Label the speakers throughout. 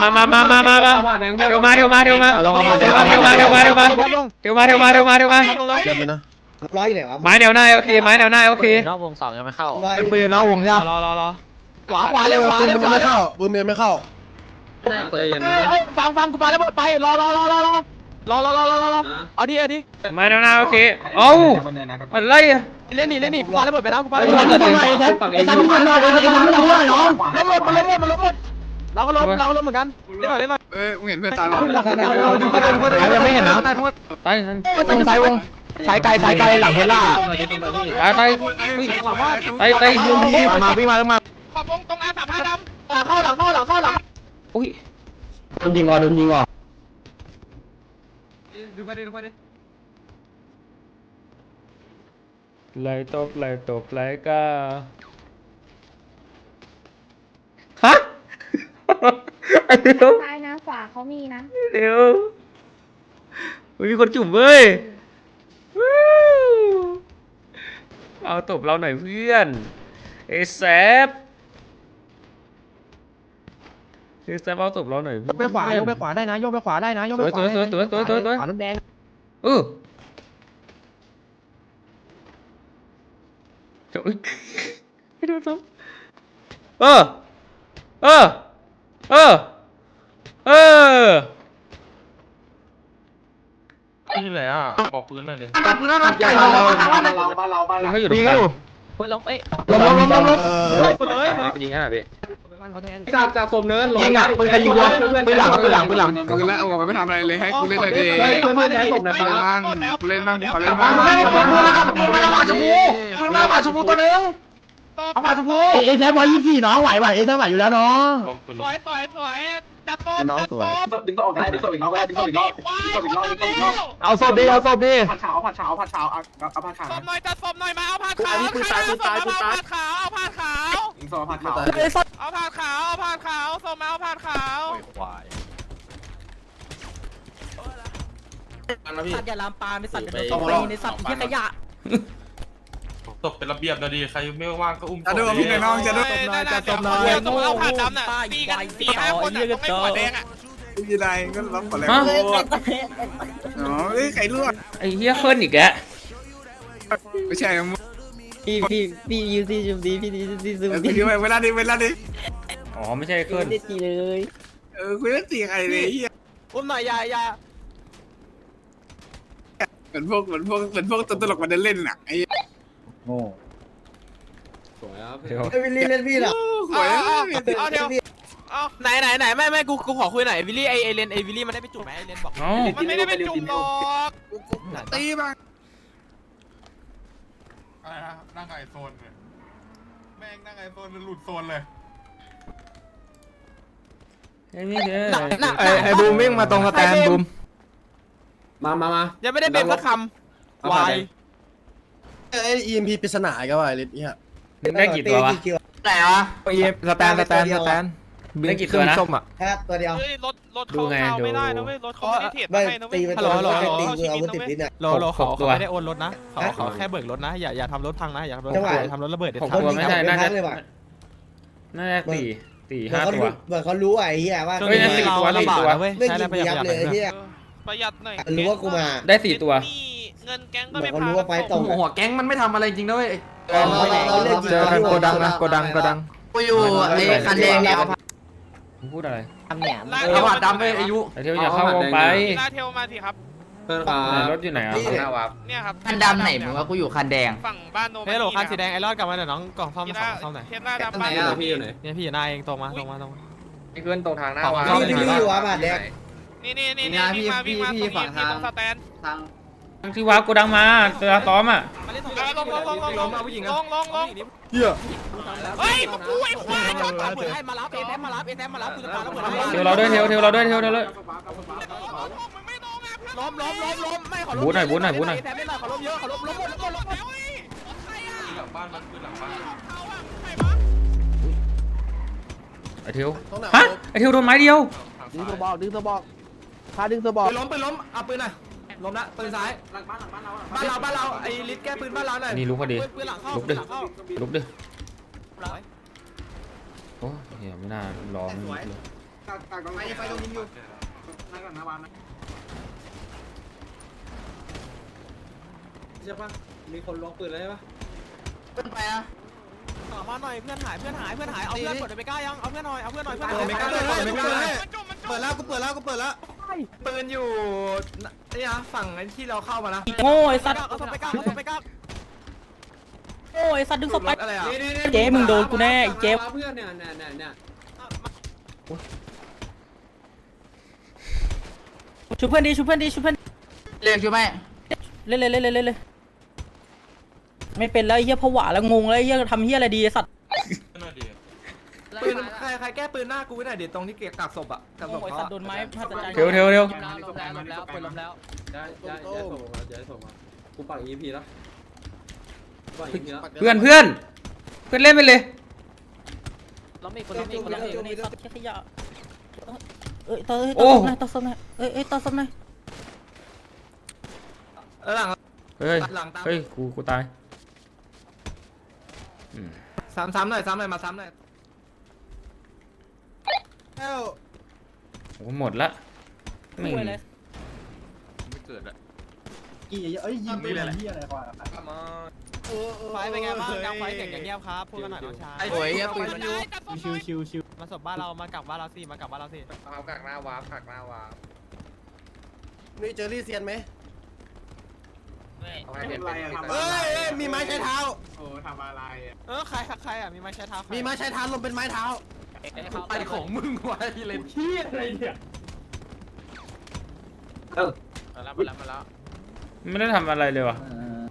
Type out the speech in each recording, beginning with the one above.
Speaker 1: มามามามามามาเดี๋ยวมาเดี๋ยวมาเดี๋ยวมาเดี๋ยวมาเดี๋ยวมาเดี๋ยวมาเดี๋ยวมาเดี๋ยวมาเดี๋ยวมาเดี๋ยวมาเดี๋ยวมาเดี๋ยวมาเดี๋ยวมา
Speaker 2: เจ็บเลยนะ
Speaker 3: ร้อยอยู่ไหนวะ
Speaker 1: ไม้แนวหน้าโอเคไม้แนวหน้าโอเค
Speaker 4: นอกวงสองยังไม่เข้า
Speaker 3: ร้อย
Speaker 2: เป็นปืนแล้ววงยาก
Speaker 1: รอรอรอ
Speaker 3: ขวาขวาเร็วขวา
Speaker 2: ปืน
Speaker 3: เร็ว
Speaker 2: มันไม่เข้าปืนมันไม่เข้า
Speaker 4: ฟังฟังกูปาแล้วหมดไปรอรอรอรอรอรอรอรอรอรอเอาดิเอาดิ
Speaker 1: ไม้แนวหน้าโอเคเอ้าอะไรอะ
Speaker 4: เล่นนี่เล่นนี่กูปาแล้วหมดไปแล้วกูปา
Speaker 3: ไอ้
Speaker 4: แล้วหมด
Speaker 3: ทำไมไอ้แท็บไอ้ทำมันรอดไอ้ทำมันรอดน้อง
Speaker 4: ล้มหมดมันล้มหมดมันล้มหมด เราก็ล้มเราก็ล้มเหมือนกันเล่นหน่อยเล่นหน่อย
Speaker 5: เอ้ยมึงเห็นเพื่อนตายหรอ
Speaker 2: ยังไม่เห็นนะ
Speaker 1: ตายตาย
Speaker 3: ตรงซ้ายวงสายไกลสายไกลหลังเทล่า
Speaker 1: ตายตาย
Speaker 4: หลังว่า
Speaker 1: ตายตาย
Speaker 2: มาวิ่งมาวิ่งมา
Speaker 4: ขอบวงตรงอาสามห้าดำหลังเข้าหลังเข้าหลังเข้าหลัง
Speaker 1: อุ้ย
Speaker 3: โดนยิงอะโดนยิงอะ
Speaker 4: ดูไปดิดูไปดิ
Speaker 1: ไหลตบไหลตบไหลกาฮะไอ้ เดี๋ยว
Speaker 6: ซ้ายนะขวาเขามีนะ
Speaker 1: เดี๋ยวอุ๊ยมีคนจุ่มเว้ยวู้เอาตบเราหน่อยเพื่อนเอแซฟเอแซฟเอาตบเราหน่อย
Speaker 2: ยกไปขวายกไปขวาได้นะยกไปขวาได้นะยก
Speaker 1: ส
Speaker 2: ไป
Speaker 1: วย
Speaker 2: ข
Speaker 1: สว
Speaker 2: วาย
Speaker 1: สวยสวยสวยสวยสวย
Speaker 2: ขวาน้ำแดง
Speaker 1: เออเดี๋ยวอุ๊ยไม่โดนซ้ำเออ เออ เออ เออ
Speaker 5: ที่ไหนอะ บอกปืนหน่อยเลย
Speaker 2: ตัดปืนแล้วนะไก่
Speaker 1: เขาอยู่ตรง
Speaker 2: ยิง
Speaker 1: ก
Speaker 2: กั
Speaker 1: ลานง
Speaker 2: อยู่
Speaker 4: เฮ้ยล้มเอ้ย
Speaker 2: ล้มล้มล้มล้มล้ม
Speaker 4: เฮ้ย
Speaker 1: ยิงขนาดพี่
Speaker 3: จากจากผมเนิน
Speaker 2: ยิงอะปืนใครยิงวะปืนหลังปืนหลังปืนหลัง
Speaker 5: ปืนแล้วเอาออกมาไม่ทำอะไรเลยให้กูเล่นเลยดิ
Speaker 3: เพื่อนเพื่อนใช้ผมนะค
Speaker 5: กู
Speaker 3: รับ
Speaker 5: เล่นบ้างกูเล่นบ้างขอเล่น
Speaker 2: มา
Speaker 5: บ้าง
Speaker 2: มามามามาชมพูมามาชมพูตัวนึง เอามาชมพูเอแท็บร้อยยี่สิบสี่น้องไหวไหวเอแท็บไหวอยู่แล้วน้อง
Speaker 4: สวยสวยสวยจับโป๊
Speaker 2: น้องสวย
Speaker 3: ดึงตัวออกได้ดึงตัวอีกรอบได้ดึงตัวอีกรอบดึงตัวอีกรอบดึงตัวอีกรอบ
Speaker 2: เอาศพดิเอาศพดิ
Speaker 3: ผัดเช้าผัดเช้าผัดเช้าเอาเอาผัดขาว
Speaker 4: ศพหน่อยจัดศพหน่อยมาเอาผ้าขาวเอาผ้าขาวเอาผ้าขาวเอาผ้าขาว
Speaker 3: อีกสองผัดขาว
Speaker 4: เอาผ้าขาวเอาผ้าขาวศพมาเอาผ้าขาว
Speaker 7: สัตว์อย่าลามปามไอสัตว์อย่าโดนตบตีในสัตว์ที่ขยะ
Speaker 8: ตบเป็นระเบียบนะดีใครไม่ว่างก็อุ้ม
Speaker 5: จะดูพี่น้องจะดู
Speaker 4: จัดศพหน่อยจัดศพหน่อยเอาผ้าดำน่ะตีกันสี่ห้าคนอะต้องให้หัวแดงอะ
Speaker 5: พี่นายก็รับก่อนแล้วอ๋อเฮ้ยไข่ลวก
Speaker 1: ไอ้เหี้ยเคิร์นอีกแกะ
Speaker 5: ไม่ใช่มึง
Speaker 7: พี่พี่พี่ยูซี่จุดดีพี่ดีซีจุดดี
Speaker 5: เวลาดิเวลาดิ
Speaker 1: อ๋อไม่ใช่เคิร์น
Speaker 7: ไม่ได้ตีเลย
Speaker 5: เออคุยเรื่องตีใครเลยเฮีย
Speaker 4: อุ้มหน่อยอย่าอย่า
Speaker 5: เหมือนพวกเหมือนพวกเหมือนพวกตัวตลกมาเดินเล่นน่ะไอ้
Speaker 1: เดี๋ยว
Speaker 3: ไอ้วิลลี่เล่นพี่เหรอ
Speaker 5: หวย
Speaker 4: เอาเดี๋ยวเอาไหนไหนไหนแม่แม่กูกูขอคุยหน่อยวิลลี่ไอเอเลนไอวิลลี่มันได้ไปจุ่มไหมไอเลนบอก
Speaker 1: เอ้า
Speaker 4: มันไม่ได้ไปจุ่มหรอก
Speaker 5: ตีบ้างอะไรนะนั่งไอโซนเลยแม่งนั่งไอโซนมันหลุดโซนเลย
Speaker 1: ไอ้นี่เด้อ
Speaker 2: ไอ้ไอ้บูมวิ่งมาตรงสแตนบูม
Speaker 3: มามามา
Speaker 4: ยังไม่ได้เป็นสักคำวาย
Speaker 2: ไอ้ EMP ปริศนาอีก็ว่าไอ้ลิทเนี่ย
Speaker 1: ได้กี่ตัววะ
Speaker 2: แต่วะ EMP สแตนสแตนสแตน
Speaker 1: ได้กี่ตัวนะ
Speaker 2: ส้มอะ
Speaker 3: แค่ตัวเดียว
Speaker 4: เฮ้ยรถรถ
Speaker 1: ดู
Speaker 4: เขา
Speaker 1: ไง
Speaker 4: เอาไม่ได้
Speaker 1: ดู
Speaker 4: นะเว้ยรถเขาไม่ได้เทียบ
Speaker 3: ไม่
Speaker 4: ให้นะเว้
Speaker 3: ตี
Speaker 4: ย
Speaker 3: เป็น
Speaker 4: ฮัล
Speaker 3: ตั
Speaker 4: โห
Speaker 3: ว
Speaker 4: ลฮัลโหล
Speaker 3: ตี
Speaker 4: ฮัลโหล
Speaker 3: มืออาวุธติดลิ้นอะ
Speaker 4: โลโลเขา
Speaker 1: หกตัว
Speaker 4: เขาไม่ได้โอนรถนะเขาเขาแค่เบิกรถนะ อย่าอย่าทำรถพังนะ อย่าทำรถ
Speaker 3: จังหวะ
Speaker 4: อย่าทำรถระเบิดเด็ด
Speaker 1: หก
Speaker 4: ขาด
Speaker 1: ตัวไม่ใช่น่าจะ
Speaker 3: เลยว่ะ
Speaker 1: น่าจะสี่สี่
Speaker 3: เหมือน
Speaker 1: ห้า
Speaker 3: เขา
Speaker 1: ตัว
Speaker 3: รู้เหมือนเขารู้ไอ้เหี้ยว่า
Speaker 4: ช่วง
Speaker 1: เฮ้ย
Speaker 4: นี้
Speaker 1: นั่นสี่
Speaker 4: เรา
Speaker 1: ตัว
Speaker 4: ลำบาก
Speaker 1: สี่ตัว
Speaker 4: นะเว้ย
Speaker 3: ไม่
Speaker 4: ใช้
Speaker 3: ยิ
Speaker 4: อะไร
Speaker 3: ง
Speaker 4: ประหยั
Speaker 3: ยั
Speaker 4: ด
Speaker 3: บ
Speaker 4: ประห
Speaker 3: เลย
Speaker 4: ยัด
Speaker 3: ไอ้เหี้ย
Speaker 4: ประหยัดหน่อย
Speaker 3: รู้ว่ากูมา
Speaker 1: ได้สี่ตัว
Speaker 4: หนี้ เงินแก๊งก็
Speaker 3: เหมือ
Speaker 4: ไม่
Speaker 3: นเขารู้ว่าไฟตรง
Speaker 7: หัวแก๊งมันไม่ทำอะไรจริงด้วย
Speaker 2: เจอกันโกดังนะโกดังโกดัง
Speaker 7: กูอยู่ไอ้คันแดงเนี่ย
Speaker 1: มึงพูดอะไร
Speaker 7: ทำเนี่ย
Speaker 4: ลาก
Speaker 7: เออว่าดำไปอายุ
Speaker 1: ไอ้เที่ยวอย่าเข้าวงไป
Speaker 4: ลากเทลมาสิครับ
Speaker 1: ไหนรถอยู่ไหนอะ
Speaker 4: เนี่ยครับ
Speaker 7: คันดำไหนมึงว่ากูอยู่คันแดง
Speaker 4: ฝั่งบ้านโนเฮ้ยโหลคันสีแดงไอรอดกลับมาหน่อยน้องกล่องซ่อมสองซ่อมหน่อยเทสหน้าดำบ้านพี่อยู่ไหนเนี่ยพี่อยู่หน้าเองตรงมาตรงมาตรงมา
Speaker 1: นี่ขึ้นตรงทางหน้า
Speaker 4: วะ
Speaker 3: นี่พี่อยู่วะบาดแดง
Speaker 4: นี่นี่นี่นี่วิ่งมาวิ่งมาตรงนี้ที่ตรงสแตน
Speaker 1: ที่ ว้ากูดังมาเจอซ้อมอะ
Speaker 4: มาเล่นสงกรานต์ลงลงลงลงลงมาผู้หญิงลงลงลง
Speaker 2: เหี้ย
Speaker 4: เฮ้ยมากูไอ้ควายจอดเปิดให้มารับเอแซมมารับเอแซมมารับกูจะปาแล้วเปิดให้
Speaker 1: เทวเราด้วยเทวเทวเราด้วยเทวเราด้วย
Speaker 4: มึงไม่ต้องอะล้มล้มล้มล้มไม่ขอล้ม
Speaker 1: บูทหน่อยบูทหน่อยบูทหน่อย
Speaker 4: เอแซมไม่หน่อยขอล้มเยอะขอล้มล้มหมดล้มหมดล้มหมด
Speaker 8: หลังบ้านมันคือหลังบ้าน
Speaker 1: ไอ้เทวฮะไอ้เทวโดนไม้เดียว
Speaker 2: ดึงตัวบอกดึงตัวบอกพาดึงตัวบอกปืนล้มปืนล้มเอาปืนหน่อย ล้มละปืนซ้ายบ้านเราบ้านเราไอ้ลิทแก้ปืนบ้านเราหน่อย
Speaker 1: นี่ลุกพอดี
Speaker 4: ปืนหลังเข้า
Speaker 1: ลุก
Speaker 4: ปื
Speaker 1: ดิ
Speaker 4: นหลังเข้า
Speaker 1: ลุกดิโอ้เหี้ยไม่น่ารอไม่ลุกเลย
Speaker 9: ไปไปตรงนี้อยู่นั่งก่อนนะวานนะ
Speaker 2: ใช่ปะมีคนล็อกปืนแล้วใช่ปะ
Speaker 9: ไปอะ
Speaker 4: มาหน่อยเพื่อนหายเพื่อนหายเพื่อนหายเอาเพื่อนกดไปก้ายังเอาเพื่อนหน่อยเอาเพื่อนหน่อยเพื่อน
Speaker 2: เปิดไม่กล้าเลยเปิดไม่กล้าเลย
Speaker 10: เปิดแล้วกูเปิดแล้วกูเปิดแล้ว
Speaker 2: ปืนอยู่นี่นะฝั่งที่เราเข้ามานะ
Speaker 11: โง่ไอ้สัตว์
Speaker 4: เอาศพไปก้าเอาศพไปก้า
Speaker 11: โง่ไอ้สัตว์ดึงศพไป
Speaker 2: รถอะไรอะ
Speaker 11: เจ๊มึงโดนกูแน่ไอ้เจ๊
Speaker 2: เพื่อนเนี่ยเนี่ยเนี่ยเนี่ย
Speaker 11: ชุบเพื่อนดิชุบเพื่อนดิชุบเพื่อน
Speaker 9: เรียกช่วยไหม
Speaker 11: เล่นเลยเล่นเลยเล่นเลยไม่เป็นแล้วไอ้เหี้ยผวาแล้วงงแล้วไอ้เหี้ยทำเหี้ยอะไรดีไอ้สัตว์
Speaker 8: น่าดี
Speaker 2: ปืนใครใครแก้ปืนหน้ากูหน่อยเดี๋ยวตรงที่เก็บกักศพอะกักศ
Speaker 11: โง่
Speaker 2: พ
Speaker 11: ไอ้
Speaker 2: เขา
Speaker 11: สัตว์โดนไม้พลาดใจ
Speaker 1: เร็วเร็วเร็ว
Speaker 2: ย้ายย้ายย้ายส่งมาย้ายส่งมากูปัก EP แล้วปัก EP แล้ว
Speaker 1: เพื่อนเพื่อนเพื่อนเล่นไปเลย
Speaker 11: เราไม่คนเราไม่คนเราไม่สัตว์แค่ขยะเอ้ยต่อเอ้ย
Speaker 1: โอ้
Speaker 11: ต่อศพหน่อยต่อศพหน่อยเอ้ยเอ้ยต่อศพหน่อย
Speaker 2: เออหลัง
Speaker 1: เฮ้ย
Speaker 2: หลังตาม
Speaker 1: เฮ้ยกูกูตายอืม
Speaker 2: ซ้ำซ้ำหน่อยซ้ำหน่อยมาซ้ำหน่อย
Speaker 10: แล้ว
Speaker 1: โอ้หมดละไม่
Speaker 11: ช่วยเลย
Speaker 8: ไม่เกิดอะ
Speaker 9: กี่เอ้ยยิงปืนอะไรที่อะไรก่อน
Speaker 4: ไฟเป็นไงบ้างกลางไฟเสียงอย่างเงียบครับพูดกันหน่อยน้องชาย
Speaker 2: โอ้ยปืนมันอยู่
Speaker 9: ชิวชิวชิว
Speaker 4: มาศพบ้านเรามากลับบ้านเราสิมากลับบ้านเราสิ
Speaker 2: เอากักหน้าวาร์ปกักหน้าวาร์ป
Speaker 10: มีเจอรี่เซียนไหม
Speaker 2: เอาให้เด็ดเป็น
Speaker 10: เอ้ยเอ้ยมีไม้ใช้เท้า
Speaker 9: โอ้ทำอะไรอะ
Speaker 4: เออใครใครอะมีไม้ใช้เท้า
Speaker 10: มีไม้ใช้เท้าลมเป็นไม้เท้า
Speaker 2: ไอของมึงไว้เลย
Speaker 9: ขี้อะไรเนี่ย
Speaker 4: มาแล้วมาแล้วมาแล้ว
Speaker 1: ไม่ได้ทำอะไรเลยวะ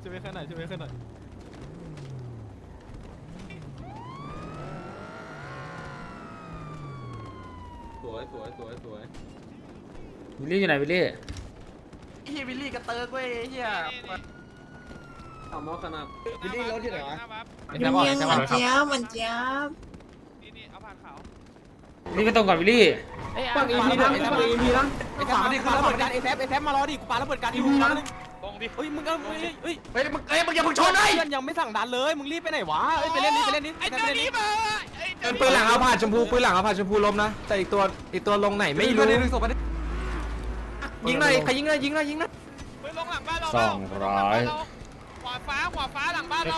Speaker 4: ช่วยไม่ขึ้นหน่อยช่วยไม่ขึ้นหน่อย
Speaker 2: สวยสวยสวยสวย
Speaker 1: วิลลี่อยู่ไหนวิลลี่
Speaker 2: เฮียวิลลี่กระเติร์กเว้ยเฮียเอามอขนาดวิลลี่รถที่ไหนวะ
Speaker 4: เอ็นจะบอกเอ็นจะบอก
Speaker 11: เจี๊ยบมันเจี๊ยบ
Speaker 1: วิลลี่ไปตรงก่อนวิลลี่
Speaker 2: ปัก EP นะปัก EP นะ
Speaker 4: ไอ้ขวามาดิขวาระเบิดกันไอ้แซฟไอ้แซฟมารอดิกูปาระเบิดกันอีกมึงมาตรงดิเฮ้ยมึงเอ้ยเฮ้ย
Speaker 2: เฮ้ยมึงเอ้ยมึงอย่ามึงชนเลย
Speaker 4: เพื่อนยังไม่สั่งดันเลยมึงรีบไปไหนวะเอ้ยไปเล่นนี่ไปเล่นนี่ไอ้เจ้านี้มา
Speaker 2: ปืนหลังเอาผ่านชมพูปืนหลังเอาผ่านชมพูล้มนะแต่อีกตัวอีกตัวลงไหนไม่รู้ยิงหน่อยใครยิงหน่อยยิงหน่อยยิงหน่อย
Speaker 4: ปืนลงหลังบ้านเรา
Speaker 1: สองร้อย
Speaker 4: ขวาฟ้าขวาฟ้าหลังบ้านเรา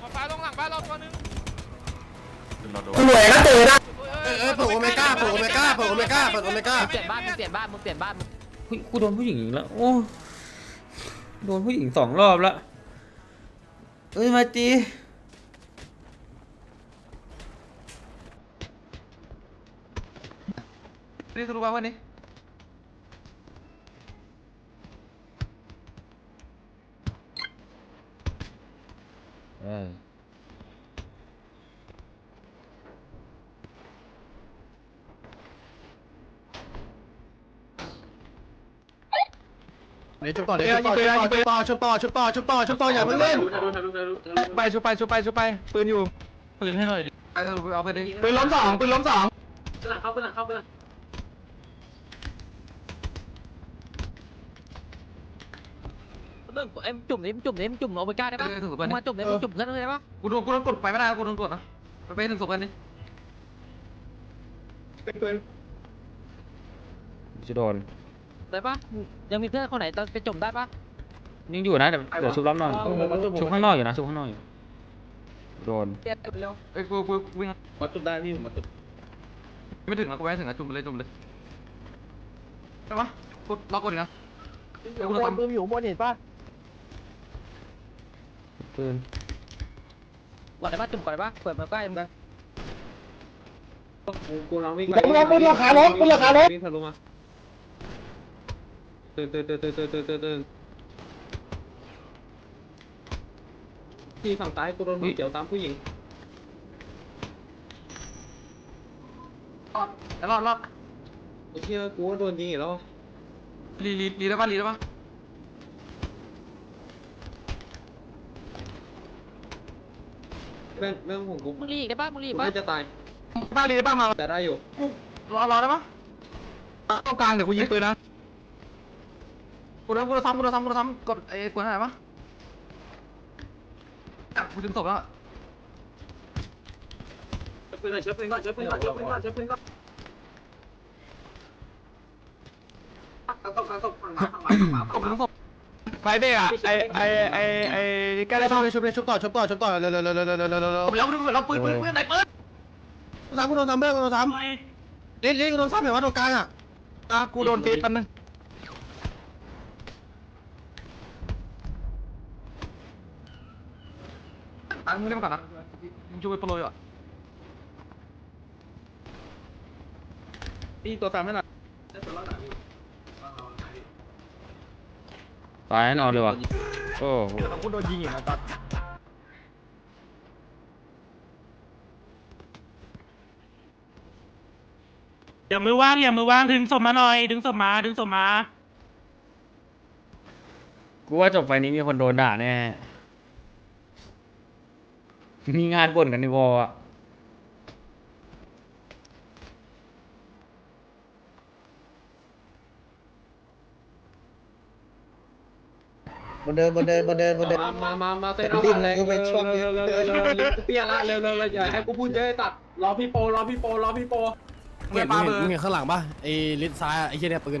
Speaker 4: ขวาฟ้าลงหลังบ้านเราตัวนึง
Speaker 8: เราโดน
Speaker 2: รวยนะเตะนะ
Speaker 10: เอ้ยเอ้ยเปิดโอเมก้าเปิดโอเมก้าเปิดโอเมก้าเปิดโอเมก้า
Speaker 11: เปลี่ยนบ้านมึงเปลี่ยนบ้านมึงเปลี่ยนบ้านมึง
Speaker 1: เฮ้ยกูโดนผู้หญิงอีกแล้วโอ้โดนผู้หญิงสองรอบละเอ้ยมาจีนี่คือรู้ป่าววันนี้
Speaker 10: ดี๋ยวชุบต่อเดี๋ยวชุบต่อชุบต่อชุบต่อชุบต่อชุบต่อชุบต่ออย่าเพิ่งเล่น
Speaker 2: ไปชุบไปชุบไปชุบไปปืนอยู่
Speaker 1: ปืนให้หน่อย
Speaker 2: ไปเอาไปดิ
Speaker 9: ปืนล้มสองปืนล้มสอง
Speaker 11: เรื่องเอ็มจุ่มนี้จุ่มนี้จุ่มเอาไปก้าได้ปะ
Speaker 1: ถึงศพ
Speaker 11: มึ
Speaker 1: กัน
Speaker 11: งมาจุ่มนี้มึงจุ่มเพื่อนได้ปะ
Speaker 1: กูโดนกูโดนกดไปไม่ได้กูโดนกดนะไปไปถึงศพกันดิ
Speaker 9: ปืน
Speaker 1: จะโดน
Speaker 11: ได้ปะยังมีเพื่อนคนไหนตอนไปจุ่มได้ปะ
Speaker 1: ยังอยู่นะเดี๋ยวเดี๋ยวชุบรอบนอกชุบข้างนอกอยู่นะชุบข้างนอกอยู่โดน
Speaker 11: เปลี่ยนเร็ว
Speaker 1: เอ้ยกูกูวิ่ง
Speaker 9: มาตุบได้พี่มาตุบ
Speaker 1: ไม่ถึงนะกูไม่ถึงนะจุ่มเลยจุ่มเลยไปวะกดล็อกกดอีกนะเดี๋ยวกูจะทำ
Speaker 10: ปืนอยู่บนเห็นป่ะ
Speaker 1: ปืน
Speaker 11: ก่อนได้ปะจุ่มก่อนได้ปะเปิดมาใกล้มึง
Speaker 2: กูลองวิ่ง
Speaker 9: ล้มล้มปืนราคาล้มปืนราคาล้ม
Speaker 2: วิ่งทะลุมา ตื่นตื่นตื่นตื่นตื่นตื่นตื่นตื่นที่ฝั่งซ้ายกูโดนเกี่ยวตามผู้หญิง
Speaker 1: แล้วรอดรอด
Speaker 2: ไอ้เชี่ยกูว่าโดนยิงอีกแล้ว
Speaker 1: รีรีรีได้ปะรีได้ปะ
Speaker 2: แม่งแม่งผมกู
Speaker 11: มึงรีอีกได้ปะมึงรีอี
Speaker 2: ก
Speaker 11: ปะ
Speaker 2: น่าจะตาย
Speaker 1: บ้ารีได้ปะมา
Speaker 2: แต่ได้อยู่
Speaker 1: รอรอได้ปะเข้ากลางเดี๋ยวกูยิงปืนนะ โดนกูโดนซ้ำกูโดนซ้ำกูโดำกดไอ้กดอะไรวะกูถึงศพแล้ว
Speaker 9: เพื่อนหน่อยเชิญเพื่อนก่อนเชิญเพื่อนก่อนเชิญเพื่อนก่อนเชิบเพื่อนก่อนตบตบตบฝั่งขวาฝั่งขวาฝั่งขวาฝั่งขวา
Speaker 10: ไปเด็กอะไอไอไอไอใกล้ได้ป่ะชุบเลยชุบต่อชุบต่อชุบต่อเร็วเร็วเร็วเร็วเร็วเร็วเร็วผม
Speaker 9: แล้วผมแล้วปืนปืนปืนไหนปืน
Speaker 10: สามกูโดนสามเบอร์กูโดนสามเล่นเล่นกูโดนสามเหรอวะตรงกลางอะอะกูโดนฟีดแป๊บนึง ตังมึงเล่นมาก่อนนะมึงช่วยไปโปรยอะตีตัวสามให้หน่อย
Speaker 1: ตายแน่นอนเลยว่ะโอ้โห
Speaker 10: กูโดนยิงอีกนะตัด
Speaker 12: อย่ามือว่างอย่ามือว่างดึงศพมาหน่อยดึงศพมาดึงศพมา
Speaker 1: กูว่าจบไฟนี้มีคนโดนด่าแน่ มีงานบ่นกันในวอลอะ
Speaker 10: บนเดินบนเดินบนเดินบนเดิน
Speaker 9: มามามาเต้น
Speaker 10: ดิ้นเลยกูเป็นช่วง
Speaker 9: เร็วเร็วเร็วเร็วเร็วเปี้ยละเร็วเร็วเร็วอย่าให้กูพูดเยอะตัดรอพี่โปรอพี่โปรอพี่โป
Speaker 10: เห็นมึงเห็นข้างหลังป่ะไอ้ลิฟซ้ายอะไอ้เหี้ยเนี่ยปืน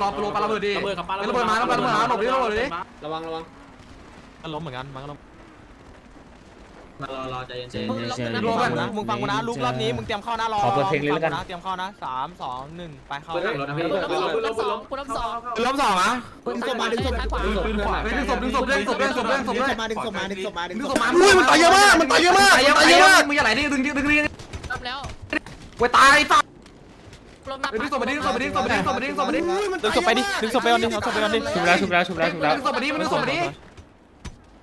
Speaker 9: รอโปรปาระเบิดดิ
Speaker 10: ระเบิดมาระเบิดมาระเบิดมาหลบดิหลบดิ
Speaker 9: ระวังระวัง
Speaker 4: มันล้มเหมือนกันมันก็ล้ม
Speaker 9: มารอรอใจเย็น
Speaker 1: เจนเจนเจน
Speaker 4: มึงฟังกูนะมึงฟังกูนะลุกรอบนี้มึงเตรียมเข้านะรอ
Speaker 1: ขอเปิดเพลงเลยแล้วกัน
Speaker 4: เตรียมเข้านะสามสองหนึ่งไปเข้า
Speaker 9: ปืนหลังรถนะพี่
Speaker 11: ปืนล้มสองปืนล้มสอง
Speaker 10: ล้มสองอะ
Speaker 11: ปืนสองมาดึงศพขวา
Speaker 9: ปืนขวา
Speaker 10: ดึงศพดึงศพดึงศพดึงศพดึงศพดึงศพ
Speaker 11: มาดึงศพมาดึงศพมาดึง
Speaker 10: ดึง
Speaker 11: ศ
Speaker 10: ศ
Speaker 11: พ
Speaker 10: พมาอุ้ยมันตายเยอะมากมันตายเยอะมากตายเยอะตายเยอะมากมึงอย่าไหลดิดึงดึงดึงดึง
Speaker 11: รับแล้ว
Speaker 10: เว้ยตายตาย
Speaker 11: ล้มนับ
Speaker 10: ดึงศพมาดิดึงศพมาดิดึงศพมาดิดึงศพมาดิดึงศพมาดิ
Speaker 4: ดึงศพไปดิดึงศพไปก่อนดิเอาศพไปก่อนดิ
Speaker 1: ชุบแล้วชุบแล้วชุบแล้วชุบแล้ว
Speaker 10: ดึงศพมาดิดึงศพมาดิ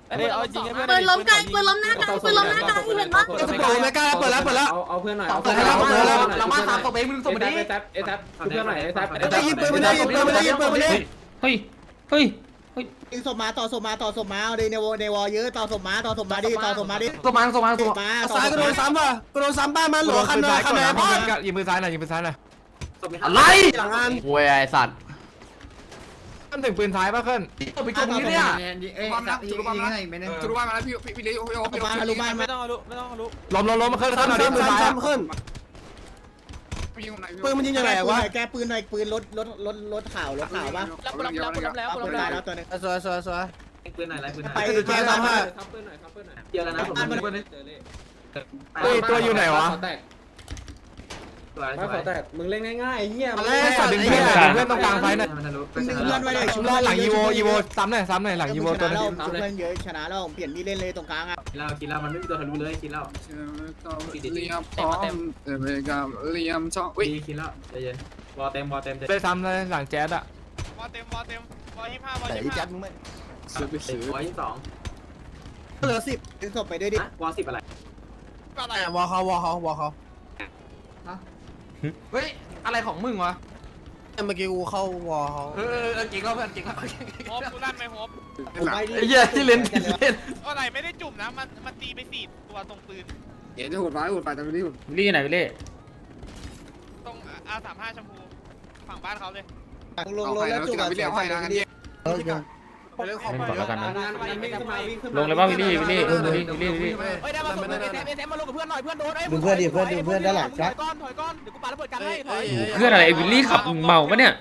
Speaker 4: เอ้ยเอาจริงให้เพื่อน
Speaker 3: ปืนล้มกลางปืนล้มหน้ากลางปืนล้มหน้ากลางเห็นปะ
Speaker 10: ดึงศพไม่กล้าเปิดแล้วเปิดแล้ว
Speaker 9: เอาเอาเพื่อนหน่อย
Speaker 10: เปิดแล้วเปิดแล้วหลังบ้านสามศพเองมึงดึงศพมาดิ
Speaker 9: เอแท็บเอแท็บเพื่อนหน่อยเอแท็บ
Speaker 10: ได้ยิงปืนไม่ได้ยิงปืนไม่ได้ยิงปืนไม่ได้
Speaker 1: เฮ้ยเฮ้ยเฮ้ย
Speaker 3: ดึงศพมาต่อศพมาต่อศพมาเอาดิในวอในวอเยอะต่อศพมาต่อศพมาดิต่อศพมาดิ
Speaker 10: ศพมาศพมาศพ
Speaker 3: มา
Speaker 10: ซ้ายก็โดนซ้ำอะก็โดนซ้ำบ้านมันหลวคันเลยคันเลยพ่อ
Speaker 4: ยิงปืนซ้ายหน่อยยิงปืนซ้ายหน่อย
Speaker 10: อะไรหลังงาน
Speaker 1: เวยไอสัตว์
Speaker 4: มันถึงปืนซ้ายป่ะขึ้น
Speaker 10: ศพไปจุดนี้เนี่ย
Speaker 9: เอ้ยยิงยิงให้อีกไหมเนี่ย
Speaker 13: จุดบ้านมาแล้วพี่พี่พี่เลี้ยวพี่โอ้พี่
Speaker 3: มาทะลุบ้าน
Speaker 4: ไม่
Speaker 3: มา
Speaker 4: ต้องเอาลุไม่ต้องเอาลุล้มล้มล้มมาขึ้นขึ้นหน่อยดิปืนซ้าย
Speaker 10: ซ้ำขึ้น
Speaker 13: ยิงคนไหน
Speaker 10: ปืนมันยิงยังไงวะ
Speaker 3: แกปืนหน่อยปืนรถรถรถรถข่าวรถข่าวปะ
Speaker 11: รับรับรับรับแล้ว
Speaker 3: เอาปืน
Speaker 11: รับ
Speaker 3: ตาย
Speaker 11: แล้
Speaker 3: แล้ววตัวนึง
Speaker 10: สวยสวยสวย
Speaker 9: ปืนไหนไรปืนไหน
Speaker 10: ไปแก้ซ้ำห้า
Speaker 9: ทับปืนหน่อยทับปืนหน่อยเจอแล้วนะผมปืนนี้
Speaker 4: ตัวอยู่ไหนวะ
Speaker 9: สวยสวยแต่มึงเล่นง่ายๆเฮีย
Speaker 10: อะไรสัตว์
Speaker 4: ดึง
Speaker 10: ไอ้
Speaker 4: เพื่
Speaker 10: เหี้
Speaker 4: อน
Speaker 10: ย
Speaker 4: เพื่อนตรงกลางไฟหน่อย
Speaker 9: มันทะลุ
Speaker 3: ดึงเพื่อนไว้เลย
Speaker 4: ชุบหลังอีโวอีโวซ้ำหน่อยซ้ำหน่อยหลังอีโวตัวนึง
Speaker 3: เพื่อนเยอะชนะแล้วเปลี่ยนมีเล่นเลยตรงกลางอะ
Speaker 9: กินเหล้ากินเหล้ามันไม่มีตัวทะลุเลยกินเหล้า
Speaker 13: เลียมพร้อมเอเมกับเลียมช่องอุ้ย
Speaker 9: ดีกินเหล้าใจเย็นวอเต็มวอเต็ม
Speaker 4: ไปซ้ำเลยหลังแจ๊ดอะ
Speaker 13: วอเต็มวอเต็มวอยี่ห้าวอ
Speaker 10: แต่
Speaker 13: ยี่
Speaker 10: อีแจ๊
Speaker 13: ห้า
Speaker 10: ดมึงไม่
Speaker 13: ซื้อไป
Speaker 9: สิ
Speaker 13: ซื้
Speaker 9: บ
Speaker 13: อ
Speaker 9: วอยี่สอง
Speaker 10: เหลือสิบ
Speaker 3: ดึงศพไปด้วยดิ
Speaker 9: ฮะวอสิบอะไร
Speaker 13: อะไร
Speaker 10: แต่วอเขาวอเขาวอเขา
Speaker 9: เฮ้ย อะไรของมึงวะ
Speaker 10: เมื่อกี้กูเข้าวอเขา
Speaker 9: เออเออจริงแล้วเพื่อนจริงแล้ว
Speaker 13: โฮปกูลั่นไหมโฮป
Speaker 3: ผมไปดิ
Speaker 10: ไอ้เหี้ยที่เล่นที่เล่น
Speaker 13: อะไรไม่ได้จุ่มนะ มันมันตีไปสี่ตัวตรงปืน
Speaker 5: เดี๋ยวจะหดร้ายหดไปแต่ไม่ได้หด
Speaker 1: วิลลี่ไหนวิลลี่
Speaker 13: ตรงอาสามห้าชมพู ฝั่งบ้านเขาเลย
Speaker 3: ลงลงแล้วจุก
Speaker 5: เอาให้นะ
Speaker 3: เสีย
Speaker 5: เอาให้นะ
Speaker 3: ไปดิ
Speaker 10: เออ
Speaker 1: เล่นก่อนแล้วกันนะ
Speaker 9: งานมันวิ่งขึ้นมาวิ่งขึ้น
Speaker 1: ลงเลยป่ะวิลลี่วิลลี่วิลลี่วิลลี่วิลลี่
Speaker 4: เฮ้ยได้มาส่งเอเอเอมาลงกับเพื่อนหน่อยเพื่อนโดน
Speaker 3: ดึงเพื่อนดิเพื่อนดึงเพื่อนด้านหลัง
Speaker 4: ถอยก้อนถอยก้อนเดี๋ยวกูปาระเบิดกันให้ถอย
Speaker 1: เพื่อนอะไรไอ้วิลลี่ขับมึงเมาปะเนี่ย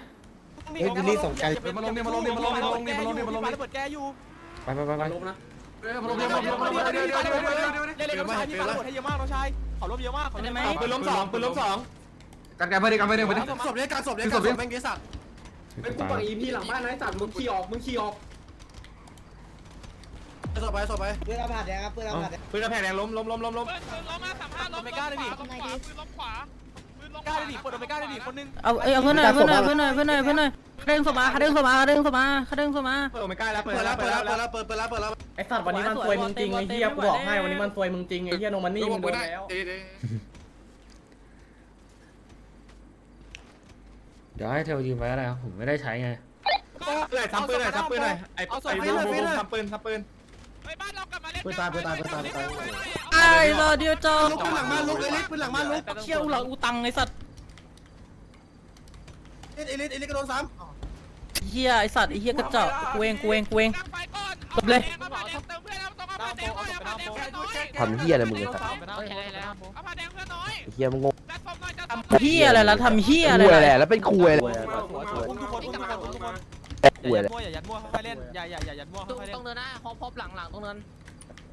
Speaker 4: มาลงเนี่ยมาลงเนี่ยมาลงเนี่ยมาลงเนี่ยมาลงเนี่ยมาลงเนี่ยระเบิดแกอยู่
Speaker 1: ไปไปไปไป
Speaker 9: ลงนะ
Speaker 10: มาลงเดี๋ยวมาลงเดี๋ยวเดี๋ยวเดี๋ยวเดี๋ยวเดี๋ยว
Speaker 4: เล่นเล่นน้องชายพี่ปาระเบิดให้เยอะมากน้องชายขอลบเยอะมากขอได้ไหมปืนล้มสองปืนล้มสอง
Speaker 9: กันกันไปดิกันไปดิไปดิ
Speaker 10: ศพเนี้ยการศพเนี้ยการศพแม่งเกสัตว์
Speaker 9: ไอ้กูฝั่งอีพีหลังบ้านนายสัตว์มึงขี่ออกมึงขี่ออก
Speaker 10: ศพไปศพไป
Speaker 3: เพื่อนเอาผ่านแดงครับเพื่อนเอาผ่านแดง
Speaker 4: ปืนกระแพงแดงล้มล้มล้มล้มล้ม
Speaker 13: ปืนปืนล้มมาสามห้าล้ม
Speaker 4: ไม่กล้าเลยดิ
Speaker 13: ล้มขวาปืนล้มขวาปืนล้ม
Speaker 4: กล้าเลยดิปลดออกไปกล้าเลยดิคนนึง
Speaker 11: เอาเอ้ยเอาเพื่อนหน่อยเพื่อนหน่อยเพื่อนหน่อยเพื่อนหน่อยเพื่อนหน่อยเด้งศพมาเด้งศพมาเด้งศพมาเด้งศพมา
Speaker 4: เปิดออกไปกล้าแล้วเปิ
Speaker 10: เปิ
Speaker 4: ด
Speaker 10: ด
Speaker 4: แล้
Speaker 10: แล้วว
Speaker 4: เปิ
Speaker 10: เปิ
Speaker 4: ด
Speaker 10: ด
Speaker 4: แล้
Speaker 10: แล้ววเปิดแล้วเปิดเปิดแล้วเปิดแล้ว
Speaker 11: ไอสัตว์วันนี้มันซวยมึงจริงไอ้เหี้ยกูบอกให้วันนี้มันซวยมึงจริงไอ้เหี้ยโนมันนี่
Speaker 5: ดู
Speaker 11: มึง
Speaker 5: ไป
Speaker 11: โดน
Speaker 5: ได้
Speaker 11: แล้ว
Speaker 5: เอ๊ะ
Speaker 1: เดี๋ยวให้เทลยืมไว้ก็ได้ครับผมไม่ได้ใช้ไง
Speaker 10: เลยทำปืนหน่อยทำปืนหน่อยไอ้ไอ้บูมบูมทำปืนทำปืน
Speaker 4: ไปบ้านเรากลับมาเล่น
Speaker 3: ปืนตายปืนตายปืนตายปืนตาย
Speaker 11: ไอ้รอเดียวจ้า
Speaker 10: ลุกปืนหลังบ้านลุกเอลิสปืนหลังบ้านลุก
Speaker 11: เชี่ยวหลังอูตังไอ้สัตว์
Speaker 10: เอลิสเอลิสกระโดดซ้
Speaker 11: เฮียไอ้สัตว์ไอ้เฮียกระจอกกูเองกูเองกูเอง
Speaker 4: ตั้งไฟก่อน
Speaker 11: จบเลย
Speaker 4: เอาผ้าแดงเติมเพื่อนแล้วต้องเอาผ้าแดงหน่อยเอาผ้าแดงเพื่อนน้อย
Speaker 7: ทำเฮียอะไรมึงไอ้สัตว์
Speaker 4: เอาผ้าแดงเพื่อนน้อย
Speaker 7: เฮียมึงงง
Speaker 4: จัดศพหน่อยจัดศพหน่อย
Speaker 11: เฮียอะไรล่ะทำเฮียอะไร
Speaker 7: คุย
Speaker 11: ล่ะ
Speaker 7: แหละแล้วเป็นคุยแหละ
Speaker 4: คนคุ
Speaker 7: ยแหละ
Speaker 4: อย่ายัดมั่วค่อยๆเล่นอย่าอย่าอย่ายัดมั่วค่อยๆเล่น
Speaker 11: ต้องเดินหน้าพอพบหลังหลังตรงนั้น
Speaker 4: เ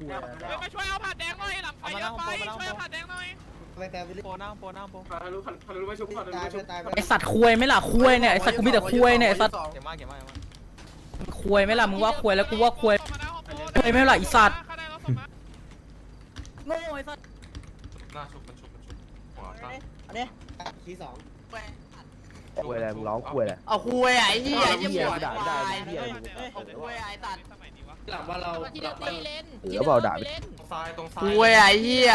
Speaker 4: ฮ้ยมาช่วยเอาผ้าแดงหน่อยหลังไฟเยอะไปช่วยเอาผ้าแดงหน่อย
Speaker 3: ไปแฟร์วิลลี่
Speaker 4: โปน้ำโปน้ำโป
Speaker 9: ทะลุทะลุไม่ชุบทะลุ
Speaker 3: ตาย
Speaker 9: ไม่
Speaker 3: ปื
Speaker 9: ชุบ
Speaker 3: นตาย
Speaker 11: ไอสัตว์คุยไหม่ล่ะคุยเนี่ยไอสัตว์กูมีแต่คุยเนี่ยไอสัตว์
Speaker 4: เก็บมากเก็บมากเก็บมาก
Speaker 11: คุยไหม่ล่ะมึงว่าคุยแล้วกูว่าคุยคุยไหม่ล่ะไอสัตว์โง่ไอสัตว์
Speaker 14: หน้าชุบมันชุบมันชุบหัวตั้ง
Speaker 3: อันนี้ทีสอง
Speaker 7: คุยอะไรมึงร้องคุยอะไร
Speaker 11: เอาคุยไอ้เหี้ย
Speaker 7: เฮียด่าไม่ได้เฮีย
Speaker 11: คุยไอ้สัตว์
Speaker 9: หลังบ้านเราหลังบ้าน
Speaker 7: หรือเปล่าด่า
Speaker 14: ตรงซ้ายตรงซ้าย
Speaker 11: คุยไอ้เหี้ย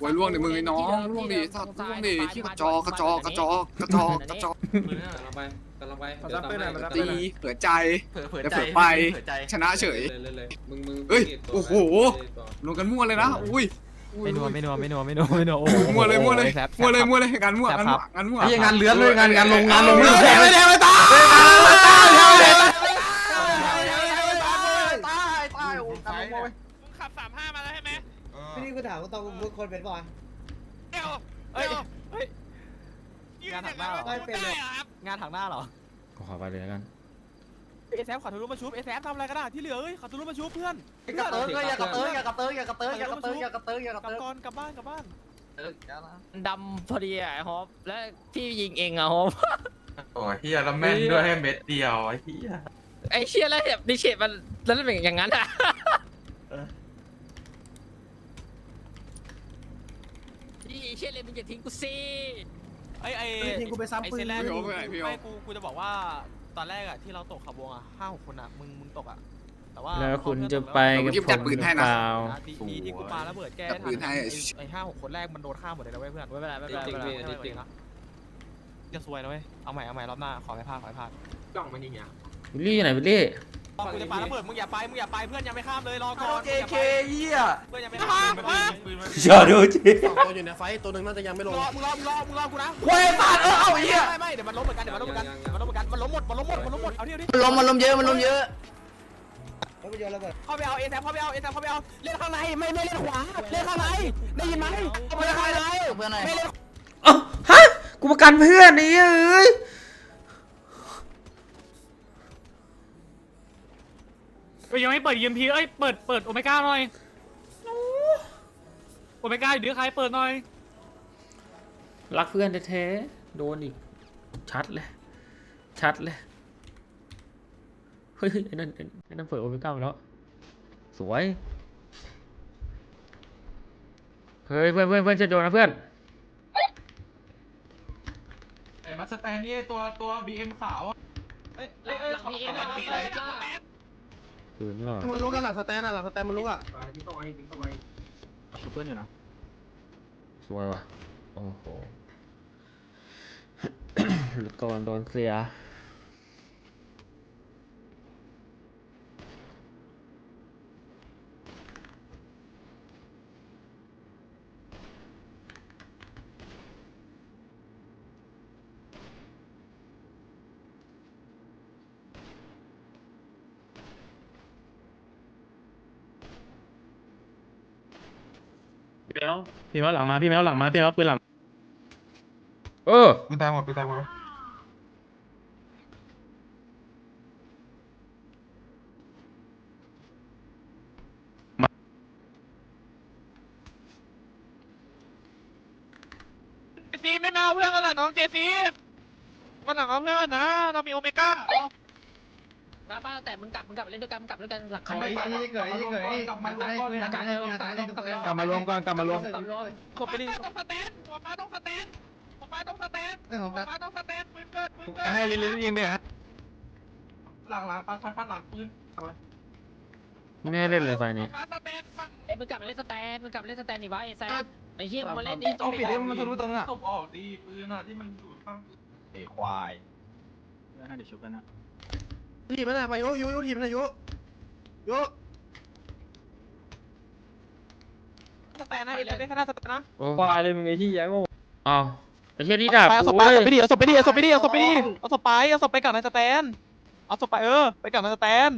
Speaker 5: ไว้ล่วงในมือไอ้น้องล่วงดิสัตว์ล่วงดิขี้กระจอกกระจอกกระจอกกระจอกกระจอก
Speaker 14: ปืนเนี่ย
Speaker 9: กำลังไปกำลังไปำ
Speaker 10: ทำปืนหน่อยมันทำปื
Speaker 5: ตี
Speaker 10: นหน่อย
Speaker 5: เผื่อใจ
Speaker 14: เผื่อเผื่อ
Speaker 5: เดี๋ยว
Speaker 14: ใจ
Speaker 5: เผื่อไป
Speaker 14: เผื่อใจ
Speaker 5: ชนะเฉย
Speaker 9: เลยเลยมึงมึง
Speaker 5: เอ้ยโอ้โหลงกันมั่วเลยนะอุ้ย
Speaker 4: ไม่นัวไม่นัวไม่นัวไม่นัวไม่นัวโอ้
Speaker 5: มั่วเลยมั่วเลย
Speaker 4: แซบ
Speaker 5: มั่วเลยมั่วเลยงานมั่วงานมั่วงานมั่ว
Speaker 1: ไอ้งานเลื้อนเลยงานงานลงงานลง
Speaker 10: แดงเลยแดงเลยตาย
Speaker 4: ขับสามห้ามาแล้วใช่ไหม
Speaker 13: เออ
Speaker 3: พี่นี่กูถามว่าต้องมึงคนเป็นบ่อย
Speaker 4: เดี๋ยวเฮ้ยเฮ้ยยืนอย่างนั้น
Speaker 3: ไม่เป็นเลย
Speaker 4: ได้เหรอครับงานถังหน้าเหรอ
Speaker 1: ขอไปเลยแล้วกัน
Speaker 4: เอแซฟขอทะลุมาชุบเอแซฟทำอะไรก็ได้ที่เหลือเอ้ยขอทะลุมาชุบเพื่อน
Speaker 3: กระเติร์กอย่ากระเติร์กอย่ากระเติร์กอย่ากระเติร์กอย่ากระเติร์กอย่ากระเติร์กอย่ากระ
Speaker 4: กลับ
Speaker 3: เติร์ก
Speaker 4: ก่อนกลับบ้านกลับบ้าน
Speaker 11: ดำพอดีอะฮอปและพี่ยิงเองอะฮอป
Speaker 14: โอ้ยเฮียแล้วแม่นด้วยให้เม็ดเดียวไอ้เฮีย
Speaker 11: ไอ้เชี่ยแล้วแบบดิเชตมันแล้วเป็นอย่างนั้นอะพี่เชี่ยเลยมึงอย่าทิ้งกูสิ
Speaker 4: ไอ้ไอ้
Speaker 10: ทิ้งกูไปซ้ำ
Speaker 4: ไอ้
Speaker 10: ปื
Speaker 4: เซ
Speaker 10: น
Speaker 4: นแรก
Speaker 5: พี่โอ๊คไปไหนพี่โอ๊ค
Speaker 4: ไม่กูกูจะบอกว่า ตอนแรกอะที่เราตกขบวงอะห้าหกคนอะมึงมึงตกอะแต่ว่า
Speaker 1: แล้วคุณจะไปกับ
Speaker 5: เดี๋ยว
Speaker 1: ผ
Speaker 5: จัด
Speaker 1: ม
Speaker 5: ปืน
Speaker 1: ห
Speaker 5: ให้
Speaker 1: รือ
Speaker 5: นะ
Speaker 1: เปล่า
Speaker 4: ดีดีที่กูปาระเบิดแก้
Speaker 5: จับปืนให้
Speaker 4: ไอ้ไอ้ห้าหกคนแรกมันโดนฆ่าหมดเลยนะเว้ยเพื่อนไม่เป็นไรไม่เป็นไรไม่เป็นไรไม่เป็นไรนะจะซวยนะเว้ยเอาใหม่เอาใหม่รอบหน้าขอไม่พลาดขอไม่พลาด
Speaker 9: กล่องมันยิงอะ
Speaker 1: วิลลี่อยู่ไหนวิลลี่
Speaker 4: กูจะปาระเบิดมึงอย่าไปมึงอย่าไปเพื่อนยังไม่ข้ามเลยรอก่อน
Speaker 10: เจเคเหี้ย
Speaker 4: เพื่อนยังไม่ข้าม
Speaker 14: ปืน
Speaker 4: มา
Speaker 14: ปืนปืน
Speaker 1: ชอดูจี
Speaker 10: สองตัวอยู่ในไฟตัวหนึ่งน่าจะยังไม่ลง
Speaker 4: รอมึงรอมึงรอมึงรอกูนะ
Speaker 10: เว้ยตาเออเอาไอ้เหี้ย
Speaker 4: ไม่ไม่เดี๋ยวมันล้มเหมือนกันเดี๋ยวมันล้มเหมือนกันเดี๋ยวมันล้มเหมือนกันมันล้มหมดมันล้มหมดมันล้มหมดเอาดิเอาดิ
Speaker 10: มันลมมันลมเยอะมันลมเยอะ
Speaker 3: แล้วไปโยนระเบิด
Speaker 4: เข้าไปเอาเอแซเข้าไปเอาเอแซเข้าไปเอาเล่นข้างในไม่ไม่เล่นขวาเล่นข้างในได้ยินไหมไม่เล่นข้างในไม่เล่น
Speaker 1: เอ้าฮะกูประกันเพื่อนนี่เอ้ย
Speaker 12: เอ้ยยังไม่เปิดยีมพีเอ้ยเปิดเปิดโอเมก้าหน่อยโอเมก้าอยู่ที่ใครเปิดหน่อย
Speaker 1: รักเพื่อนแท้ๆโดนอีก ชัดเลย ชัดเลย เฮ้ยไอ้นั่นไอ้นั่นเปิดโอเมก้ามาแล้ว สวย เฮ้ยเพื่อนเพื่อนเพื่อนจะโดนนะเพื่อน
Speaker 14: ไอ้มาสแตนนี่ตัวตัวบีเอ็มขาวอะ
Speaker 1: ปืนหรอ
Speaker 10: มันลุกกันหลังสแตนอะหลังสแตนมันลุกอะ
Speaker 1: สวยว่ะโอ้โหหลุดก่อนโดนเสีย
Speaker 12: พี่แมว พี่แมวหลังมา พี่แมวหลังมา พี่แมวปืนหลัง
Speaker 1: เออ
Speaker 13: ปืนตายหมดปืนตายหมด
Speaker 12: เจซีไม่มาเอาเพื่อนกันหรอน้องเจซีวันหลังเอาเพื่อนนะ เรามีโอเมก้า
Speaker 11: ป้าป้าแต่มึงกลับมึงกลับเล่นด้วยกันมึงกลับเล่นด้วยกันหลังใคร
Speaker 9: ไม่ไปเกยเกยกลับมาลงก่อนกลับมาลงก่อน
Speaker 10: กลับมารวมก่อนกลับมารวม
Speaker 4: กดไปดิ
Speaker 12: ต้องสแตนหัวฟ้าต้องสแตนหัวฟ้าต้องสแตนหัวฟ้าต้องสแตนปืนเกิดปืนเกิด
Speaker 10: ให้ลิลิยิงเนี่ยฮะ
Speaker 14: หลังหลังปันปันปันหลังปืน
Speaker 1: ไม่ได้เล่นเลยไฟนี้
Speaker 12: ฟ้าสแตนฟัง
Speaker 11: เอ้ยมึงกลับมาเล่นสแตนมึงกลับมาเล่นสแตนดิวะไอ้แซมไอ้เหี้ยมึงมาเล่นดิ
Speaker 10: เอาปิดให้มันทะลุตรงอะ
Speaker 14: ตบออกดีปืนอะที่มันอยู่ข้าง
Speaker 9: ไอ้ควาย
Speaker 10: ทีมันอะมาโยโยโยทีมันอะโยโย
Speaker 4: สแตนนะไอ้เล่นข้างหน้าสแตนนะ
Speaker 1: โอ้
Speaker 15: ควายเลยมึงไอ้ที่ยังโง่
Speaker 1: เอาไอ้เหี้ยนี่ด่า
Speaker 4: ไปเอาศ
Speaker 1: กู
Speaker 4: พไป
Speaker 1: เว้ย
Speaker 4: ไปดิเอาศพไปดิเอาศพไปดิเอาศพไปดิเอาศพไปเอาศพไปกับนายสแตนเอาศพไปเออไปกับนายสแตน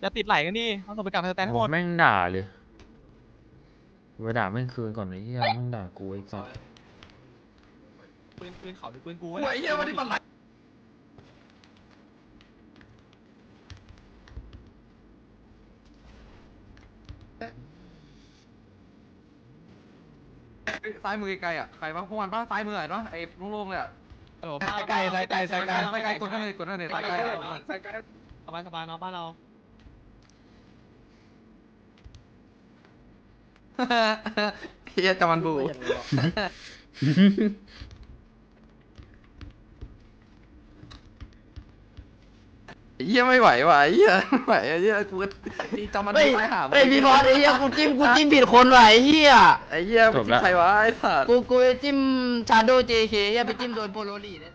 Speaker 4: อย่าติดไหลกันดิเอาศพไปกับนายสแตนให้งหม
Speaker 1: โอ้
Speaker 4: ด
Speaker 1: แม่งด่าเลยไปด่าแม่งคืนก่อนไอ้เหี้ยแม่งด่ากูไอ้สัส
Speaker 4: ปืนปืนเขาหรือปืนกู
Speaker 14: โอ้ยเหี้ยวันนี้มันไหล ซ้ายมือไกลๆอะใครบ้างพวกมันป้าซ้ายมือไหนเนาะไอ้โล่งๆเลยอะ
Speaker 4: ฮัลโหล
Speaker 14: ซ้ายไกลซ้ายไกลซ้ายไกลซ้ายไกลกดข้างในกดข้างในซ้ายไกล
Speaker 4: สบายสบายเนาะบ้านเรา
Speaker 14: เฮียจามันบู เฮียไม่ไหวว่ะเฮียไม่ไหวเฮียกูจามันบูไปหา
Speaker 16: เฮ้ยพี่บอสไอ้เหี้ยกูจิ้มกูจิ้มผิดคนว่ะไอ้เหี้ย
Speaker 14: ไอ้เฮียมันใครวะไอ้สัตว์
Speaker 16: กูกูจิ้มชาโดเจเคเหี้ยไปจิ้มโดนโปโลลีเนี่ย